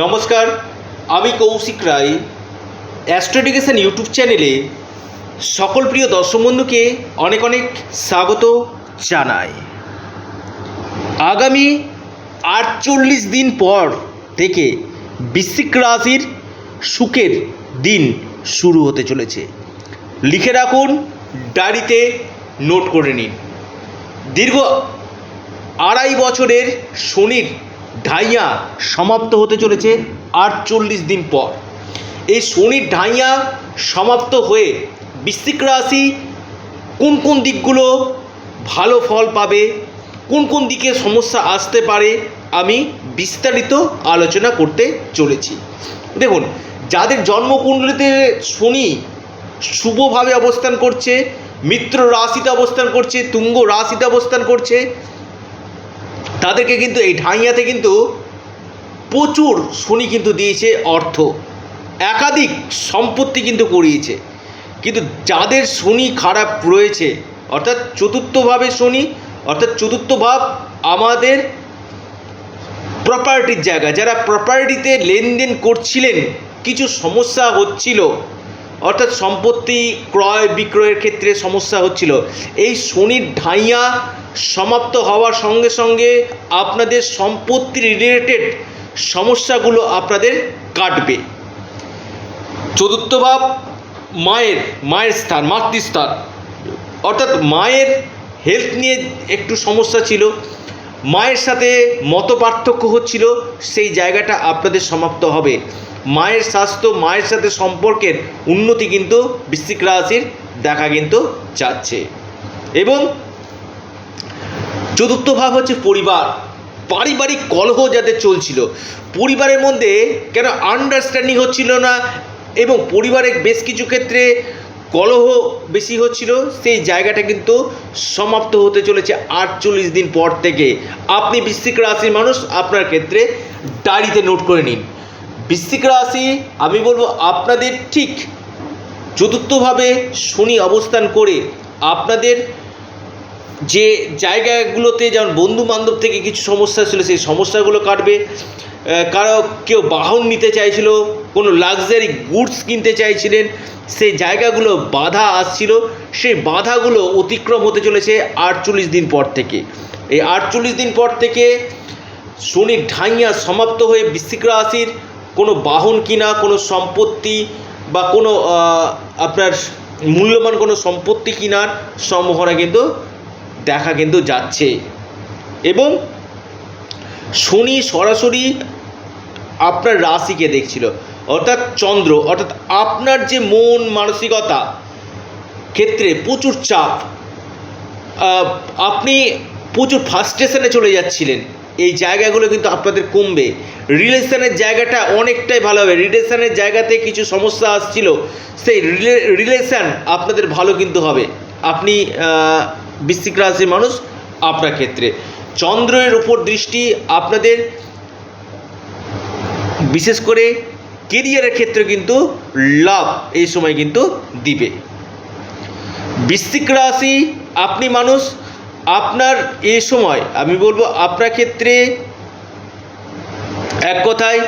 নমস্কার, আমি কৌশিক রায়। অ্যাস্ট্রোডিকেশন ইউটিউব চ্যানেলে সকল প্রিয় দর্শক বন্ধুকে অনেক অনেক স্বাগত জানাই। আগামী আটচল্লিশ দিন পর থেকে বৃশ্চিক রাশির সুখের দিন শুরু হতে চলেছে। লিখে রাখুন, ডায়েরিতে নোট করে নিন। দীর্ঘ আড়াই বছরের শনির ঢাইয়া সমাপ্ত হতে চলেছে আটচল্লিশ দিন পর। এই শনির ঢাইয়া সমাপ্ত হয়ে বৃশ্চিক রাশি কোন কোন দিকগুলো ভালো ফল পাবে, কোন কোন দিকে সমস্যা আসতে পারে, আমি বিস্তারিত আলোচনা করতে চলেছি। দেখুন, যাদের জন্মকুণ্ডলিতে শনি শুভভাবে অবস্থান করছে, মিত্র রাশিতে অবস্থান করছে, তুঙ্গ রাশিতে অবস্থান করছে তাদেরকে কিন্তু এই ঢাইয়াতে কিন্তু প্রচুর শনি কিন্তু দিয়েছে অর্থ। একাধিক সম্পত্তি কিন্তু করিয়েছে কিন্তু যাদের শনি খারাপ রয়েছে, অর্থাৎ চতুর্থভাবে শনি, অর্থাৎ চতুর্থ ভাব আমাদের প্রপার্টির জায়গা, যারা প্রপার্টিতে লেনদেন করছিলেন, কিছু সমস্যা হচ্ছিল। অর্থাৎ সম্পত্তি ক্রয় বিক্রয়ের ক্ষেত্রে সমস্যা হচ্ছিল। এই শনির ঢাইয়া সমাপ্ত হওয়ার সঙ্গে সঙ্গে আপনাদের সম্পত্তি রিলেটেড সমস্যাগুলো আপনাদের কাটবে। চতুর্থ ভাব, মায়ের মায়ের স্থান, মাতৃস্থান। অর্থাৎ মায়ের হেলথ নিয়ে একটু সমস্যা ছিল। মায়ের সাথে মত পার্থক্য হচ্ছিল, সেই জায়গাটা আপনাদের সমাপ্ত হবে। মায়ের স্বাস্থ্য, মায়ের সাথে সম্পর্কের উন্নতি কিন্তু বৃশ্চিক রাশির দেখা কিন্তু যাচ্ছে। এবং চতুর্থ ভাব হচ্ছে পরিবার। পারিবারিক কলহ যাদের চলছিল, পরিবারের মধ্যে কেন আন্ডারস্ট্যান্ডিং হচ্ছিল না এবং পরিবারের বেশ কিছু ক্ষেত্রে কলহ বেশি হচ্ছিল, সেই জায়গাটা কিন্তু সমাপ্ত হতে চলেছে আটচল্লিশ দিন পর থেকে। আপনি বৃশ্চিক রাশির মানুষ, আপনার ক্ষেত্রে ডায়েরিতে নোট করে নিন। বৃশ্চিক রাশি, আমি বলব আপনাদের ঠিক চতুর্থভাবে শনি অবস্থান করে আপনাদের যে জায়গাগুলোতে যেমন বন্ধু বান্ধব থেকে কিছু সমস্যা ছিল, সেই সমস্যাগুলো কাটবে। কারও কেউ বাহন নিতে চাইছিল, কোনো লাক্সারি গুডস কিনতে চাইছিলেন সেই জায়গাগুলো বাধা আসছিল। সেই বাধাগুলো অতিক্রম হতে চলেছে আটচল্লিশ দিন পর থেকে। এই আটচল্লিশ দিন পর থেকে শনির ঢাইয়া সমাপ্ত হয়ে বৃশ্চিক রাশির কোনো বাহন কিনা, কোনো সম্পত্তি বা কোনো আপনার মূল্যবান কোনো সম্পত্তি কেনার সম্ভাবনা কিন্তু দেখা কিন্তু যাচ্ছে। এবং শনি সরাসরি আপনার রাশিকে দেখছিল, অর্থাৎ চন্দ্র, অর্থাৎ আপনার যে মন মানসিকতা ক্ষেত্রে প্রচুর চাপ। আপনি প্রচুর ফার্স্টেশনে চলে যাচ্ছিলেন। এই জায়গাগুলো কিন্তু আপনাদের কমবে। রিলেশনের জায়গাটা অনেকটাই ভালো হবে। রিলেশনের জায়গাতে কিছু সমস্যা আসছিল, সেই রিলেশন আপনাদের ভালো কিন্তু হবে। আপনি বৃশ্চিক রাশির মানুষ, আপনার ক্ষেত্রে। চন্দ্রের উপর দৃষ্টি আপনাদের, বিশেষ করে কেরিয়ারের ক্ষেত্রে কিন্তু লাভ এই সময় কিন্তু দিবে। বৃশ্চিক রাশি, আপনি মানুষ আপনার এই সময়, আমি বলব আপনার ক্ষেত্রে এক কথায়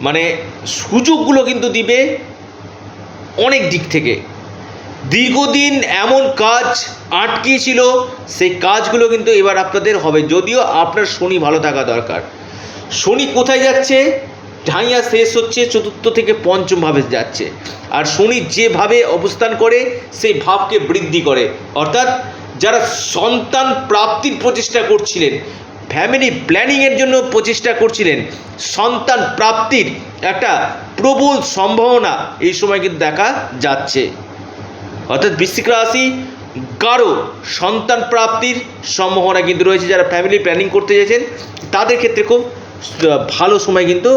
মানে সুযোগগুলো কিন্তু দিবে অনেক দিক থেকে। দীর্ঘদিন এমন কাজ আটকিয়েছিল, সেই কাজগুলো কিন্তু এবার আপনাদের হবে। যদিও আপনার শনি ভালো থাকা দরকার। শনি কোথায় যাচ্ছে? ঢাইয়া শেষ হচ্ছে, চতুর্থ থেকে পঞ্চম ভাবে যাচ্ছে। আর শনি যেভাবে অবস্থান করে, সেই ভাবকে বৃদ্ধি করে। অর্থাৎ যারা সন্তান প্রাপ্তির প্রচেষ্টা করছিলেন ফ্যামিলি প্ল্যানিংয়ের জন্য প্রচেষ্টা করছিলেন, সন্তান প্রাপ্তির একটা প্রবল সম্ভাবনা এই সময় কিন্তু দেখা যাচ্ছে। অর্থাৎ বৃশ্চিক রাশি, কারও সন্তান প্রাপ্তির সম্ভাবনা কিন্তু রয়েছে, যারা ফ্যামিলি প্ল্যানিং করতে চাইছেন তাদের ক্ষেত্রে খুব ভালো সময় কিন্তু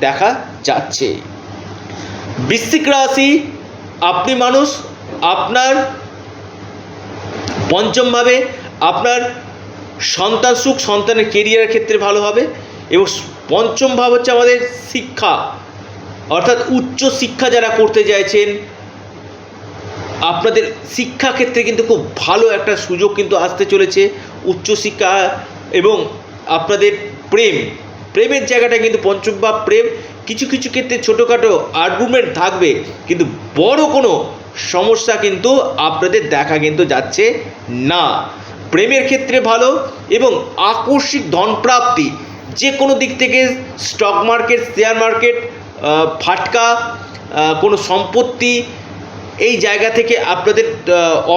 দেখা যাচ্ছে। বৃশ্চিক রাশি, আপনি মানুষ, আপনার পঞ্চমভাবে আপনার সন্তান সুখ, সন্তানের কেরিয়ারের ক্ষেত্রে ভালো হবে এবং পঞ্চম ভাব হচ্ছে আমাদের শিক্ষা। অর্থাৎ উচ্চ শিক্ষা যারা করতে চাইছেন, আপনাদের শিক্ষা ক্ষেত্রে কিন্তু খুব ভালো একটা সুযোগ কিন্তু আসতে চলেছে উচ্চশিক্ষা এবং আপনাদের প্রেম। প্রেমের জায়গাটা কিন্তু পঞ্চম ভাব প্রেম। কিছু কিছু ক্ষেত্রে ছোটোখাটো আর্গুমেন্ট থাকবে, কিন্তু বড় কোনো সমস্যা কিন্তু আপনাদের দেখা কিন্তু যাচ্ছে না। প্রেমের ক্ষেত্রে ভালো এবং আকস্মিক ধনপ্রাপ্তি যে কোনো দিক থেকে স্টক মার্কেট শেয়ার মার্কেট ফাটকা কোনো সম্পত্তি, এই জায়গা থেকে আপনাদের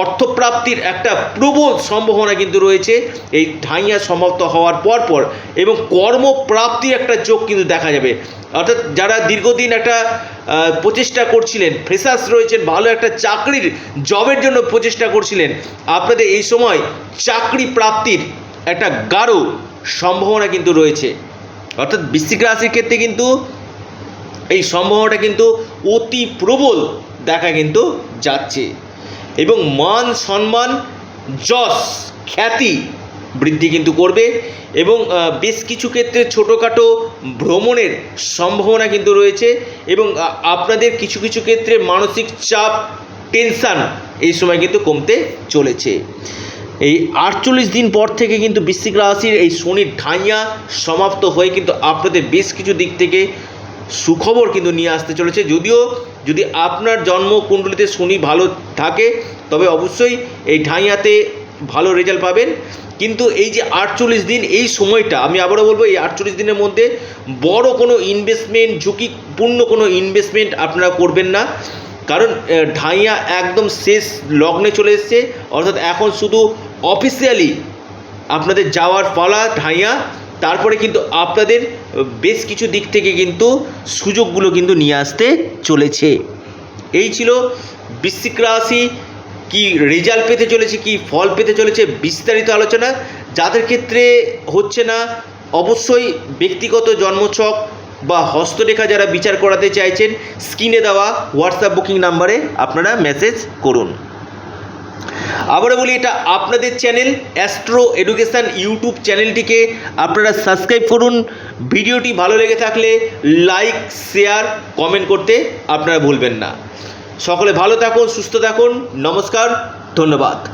অর্থপ্রাপ্তির একটা প্রবল সম্ভাবনা কিন্তু রয়েছে। এই ঢাইয়া সমাপ্ত হওয়ার পর পর এবং কর্মপ্রাপ্তির একটা যোগ কিন্তু দেখা যাবে। অর্থাৎ যারা দীর্ঘদিন একটা প্রচেষ্টা করছিলেন। ফ্রেশার্স রয়েছেন, ভালো একটা চাকরির জবের জন্য প্রচেষ্টা করছিলেন। আপনাদের এই সময় চাকরি প্রাপ্তির একটা গাঢ় সম্ভাবনা কিন্তু রয়েছে। অর্থাৎ বৃশ্চিক রাশির ক্ষেত্রে কিন্তু এই সম্ভাবনাটা কিন্তু অতি প্রবল দেখা কিন্তু যাচ্ছে। এবং মান সম্মান, যশ, খ্যাতি বৃদ্ধি কিন্তু করবে এবং বেশ কিছু ক্ষেত্রে ছোটোখাটো ভ্রমণের সম্ভাবনা কিন্তু রয়েছে এবং আপনাদের কিছু কিছু ক্ষেত্রে মানসিক চাপ, টেনশান এই সময় কিন্তু কমতে চলেছে। এই আটচল্লিশ দিন পর থেকে কিন্তু বৃশ্চিক রাশির এই শনির ঢাইয়া সমাপ্ত হয়ে কিন্তু আপনাদের বেশ কিছু দিক থেকে সুখবর কিন্তু নিয়ে আসতে চলেছে। যদিও, যদি আপনার জন্ম কুণ্ডলিতে শনি ভালো থাকে, তবে অবশ্যই এই ঢাইয়াতে ভালো রেজাল্ট পাবেন। কিন্তু এই যে আটচল্লিশ দিন, এই সময়টা, আমি আবারও বলব, এই আটচল্লিশ দিনের মধ্যে বড় কোনো ইনভেস্টমেন্ট ঝুঁকিপূর্ণ কোনো ইনভেস্টমেন্ট আপনারা করবেন না। কারণ ঢাইয়া একদম শেষ লগ্নে চলে এসছে। অর্থাৎ এখন শুধু অফিসিয়ালি আপনাদের যাওয়ার পালা ঢাইয়া। তারপরে কিন্তু আপনাদের বেশ কিছু দিক থেকে কিন্তু সুযোগগুলো কিন্তু নিয়ে আসতে চলেছে। এই ছিল বৃশ্চিক রাশি কি রেজাল্ট পেতে চলেছে, কি ফল পেতে চলেছে বিস্তারিত আলোচনা। যাদের ক্ষেত্রে হচ্ছে না, অবশ্যই ব্যক্তিগত জন্মছক বা হস্তরেখা যারা বিচার করাতে চাইছেন, স্ক্রিনে দেওয়া হোয়াটসঅ্যাপ বুকিং নাম্বারে আপনারা মেসেজ করুন। আবারও বলি, এটা আপনাদের চ্যানেল অ্যাস্ট্রো এডুকেশান ইউটিউব চ্যানেলটিকে আপনারা সাবস্ক্রাইব করুন। ভিডিওটি ভালো লেগে থাকলে লাইক শেয়ার কমেন্ট করতে আপনারা ভুলবেন না। সকলে ভালো থাকুন সুস্থ থাকুন নমস্কার ধন্যবাদ।